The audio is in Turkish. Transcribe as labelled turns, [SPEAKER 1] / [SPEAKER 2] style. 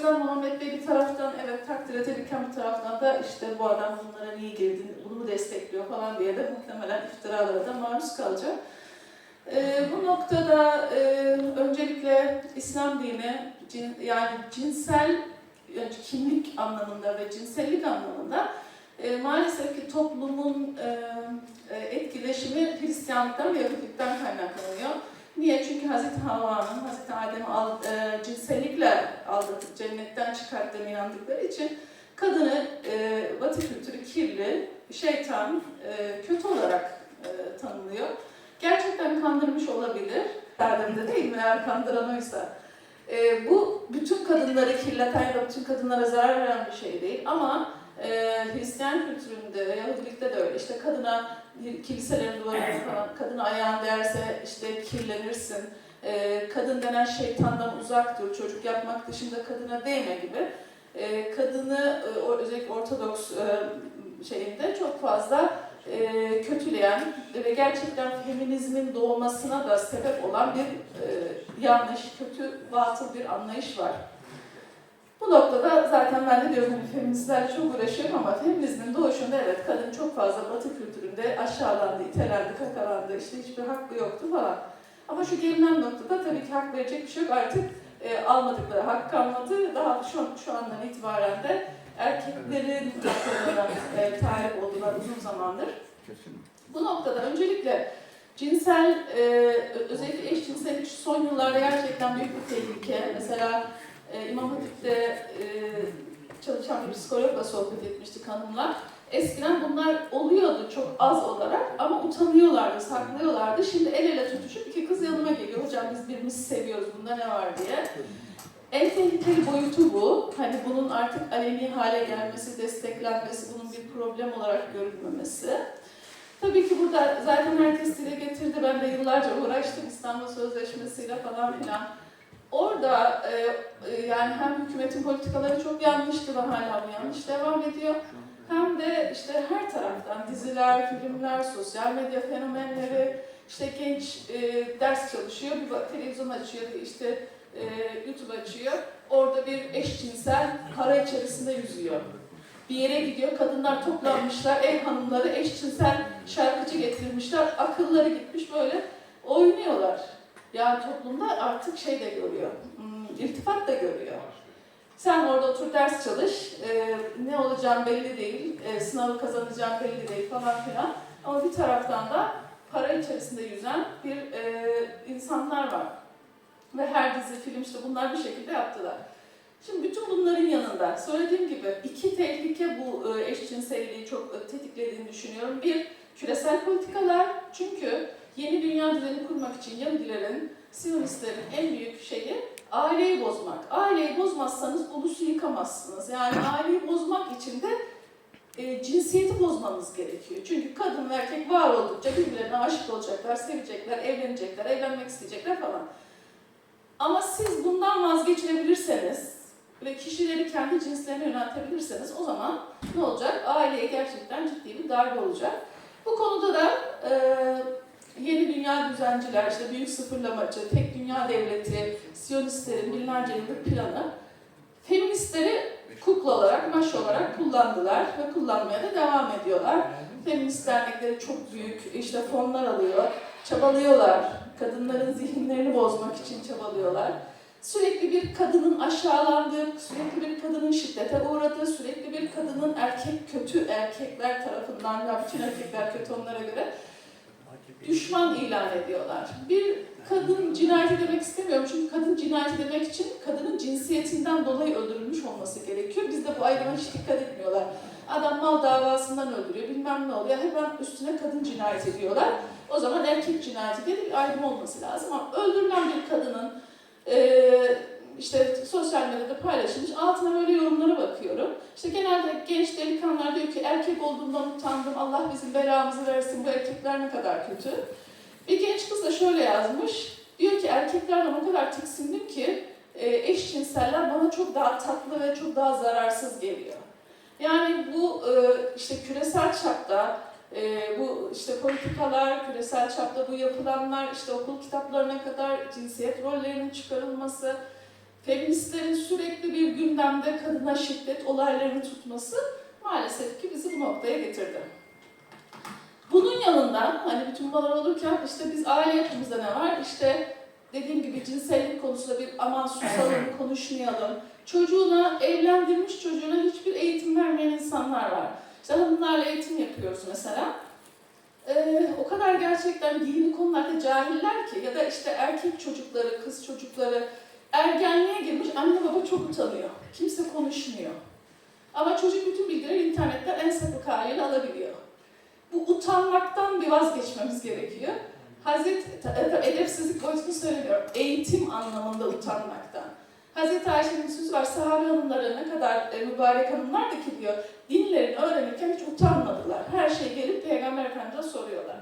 [SPEAKER 1] yüzden Muhammed Bey bir taraftan evet takdir edilirken bir taraftan da işte bu adam bunlara niye girdin, bunu mu destekliyor falan diye de muhtemelen iftiralara da maruz kalacak. Ee, bu noktada e, öncelikle İslam dini cin, yani cinsel yani kimlik anlamında ve cinsellik anlamında e, maalesef ki toplumun e, e, etkileşimi Hristiyanlıktan ve Yahudilikten kaynaklanıyor. Niye? Çünkü Hz. Havva'nın Hz. Adem'i al, e, cinsellikle aldatıp cennetten çıkarttığına inandıkları için kadını e, Batı kültürü kirli, şeytan, e, kötü olarak e, tanımlıyor. Gerçekten kandırmış olabilir. Adem'de değil mi? Eğer kandıran oysa. E, bu bütün kadınları kirleten ya da bütün kadınlara zarar veren bir şey değil. Ama e, Hristiyan kültüründe, Yahudilikte de öyle. İşte kadına kiliselerin duvarında falan, kadına ayağın değerse işte kirlenirsin. E, kadın denen şeytandan uzak dur, çocuk yapmak dışında kadına değme gibi. E, kadını e, o- özellikle Ortodoks e, şeyinde çok fazla e, kötüleyen ve gerçekten feminizmin doğmasına da sebep olan bir e, yanlış, kötü, batıl bir anlayış var. Bu noktada zaten ben de diyorum hani feministlerle çok uğraşıyorum ama feminizmin doğuşunda evet kadın çok fazla batı kültüründe aşağılandı, itelendi, kakalandı, işte hiçbir hakkı yoktu falan. Ama şu gelinen noktada tabii ki hak verecek bir şey yok. Artık e, almadıkları hak kalmadı. Daha şu, şu andan itibaren de erkeklerin haklarına e, talip oldular uzun zamandır. Bu noktada öncelikle cinsel, e, özellikle eşcinsellik son yıllarda gerçekten büyük bir tehlike. Mesela e, İmam Hatip'te e, çalışan bir psikologla sohbet etmiştik hanımlar. Eskiden bunlar oluyordu çok az olarak ama utanıyorlardı, saklıyorlardı. Şimdi el ele tutuşup iki kız yanıma geliyor. Hocam biz birbirimizi seviyoruz, bunda ne var diye. En tehlikeli boyutu bu. Hani bunun artık aleni hale gelmesi, desteklenmesi, bunun bir problem olarak görülmemesi. Tabii ki burada zaten herkes dile getirdi. Ben de yıllarca uğraştım İstanbul Sözleşmesi'yle falan filan. Orada e, e, yani hem hükümetin politikaları çok yanlıştı ve hala bu yanlış devam ediyor. Hem de işte her taraftan diziler, filmler, sosyal medya fenomenleri, işte genç e, ders çalışıyor, bir televizyon açıyor, işte e, YouTube açıyor. Orada bir eşcinsel para içerisinde yüzüyor. Bir yere gidiyor, kadınlar toplanmışlar, ev hanımları eşcinsel şarkıcı getirmişler, akılları gitmiş böyle oynuyorlar. Yani toplumda artık şey de görüyor, hmm, iltifat da görüyor. Sen orada otur ders çalış, e, ne olacağın belli değil, e, sınavı kazanacağın belli değil falan filan. Ama bir taraftan da para içerisinde yüzen bir e, insanlar var. Ve her dizi, film işte bunlar bir şekilde yaptılar. Şimdi bütün bunların yanında söylediğim gibi iki tehlike bu e, eşcinselliği çok e, tetiklediğini düşünüyorum. Bir, küresel politikalar. Çünkü yeni dünya düzeni kurmak için Yahudilerin, Siyonistlerin en büyük şeyi aileyi bozmak. Aileyi bozmazsanız ulusu yıkamazsınız. Yani aileyi bozmak için de e, cinsiyeti bozmanız gerekiyor. Çünkü kadın ve erkek var oldukça birbirlerine aşık olacaklar, sevecekler, evlenecekler, evlenmek isteyecekler falan. Ama siz bundan vazgeçirebilirseniz ve kişileri kendi cinslerine yöneltebilirseniz o zaman ne olacak? Aileye gerçekten ciddi bir darbe olacak. Bu konuda da e, yeni dünya düzenciler, işte büyük sıfırlamacı, tek dünya devleti, Siyonistlerin binlerce yıllık planı feministleri kukla olarak, maş olarak kullandılar ve kullanmaya da devam ediyorlar. Feminist dernekleri çok büyük işte fonlar alıyor, çabalıyorlar. Kadınların zihinlerini bozmak için çabalıyorlar. Sürekli bir kadının aşağılandığı, sürekli bir kadının şiddete uğradığı, sürekli bir kadının erkek kötü erkekler tarafından ya bütün erkekler kötü onlara göre düşman ilan ediyorlar. Bir kadın cinayeti demek istemiyorum çünkü kadın cinayeti demek için kadının cinsiyetinden dolayı öldürülmüş olması gerekiyor. Bizde bu ayrıma hiç dikkat etmiyorlar. Adam mal davasından öldürüyor, bilmem ne oluyor. Hemen üstüne kadın cinayet ediyorlar. O zaman erkek cinayeti diye bir ayrım olması lazım. Ama öldürülen bir kadının eee, işte sosyal medyada paylaşılmış altına böyle bakıyorum. İşte genelde genç delikanlılar diyor ki erkek olduğumdan utandım, Allah bizim belamızı versin, bu erkekler ne kadar kötü. Bir genç kız da şöyle yazmış, diyor ki erkeklerden o kadar tiksindim ki e, eşcinseller bana çok daha tatlı ve çok daha zararsız geliyor. Yani bu e, işte küresel çapta e, bu işte politikalar, küresel çapta bu yapılanlar, işte okul kitaplarına kadar cinsiyet rollerinin çıkarılması, feministlerin sürekli bir gündemde kadına şiddet olaylarını tutması maalesef ki bizi bu noktaya getirdi. Bunun yanında hani bütün bunlar olurken işte biz aile yapımızda ne var? İşte dediğim gibi cinsellik konusunda bir aman susalım, konuşmayalım. Çocuğuna, evlendirmiş çocuğuna hiçbir eğitim vermeyen insanlar var. İşte hanımlarla eğitim yapıyoruz mesela. Ee, o kadar gerçekten dini konularda cahiller ki ya da işte erkek çocukları, kız çocukları ergenliğe girmiş anne baba çok utanıyor. Kimse konuşmuyor. Ama çocuk bütün bilgileri internetten en sapık haliyle alabiliyor. Bu utanmaktan bir vazgeçmemiz gerekiyor. Hazreti, edepsizlik boyutunu söylemiyorum, eğitim anlamında utanmaktan. Hazreti Ayşe'nin sözü var, sahabe hanımları ne kadar e, mübarek hanımlar da ki diyor, dinlerini öğrenirken hiç utanmadılar. Her şeyi gelip Peygamber Efendimiz'e soruyorlar.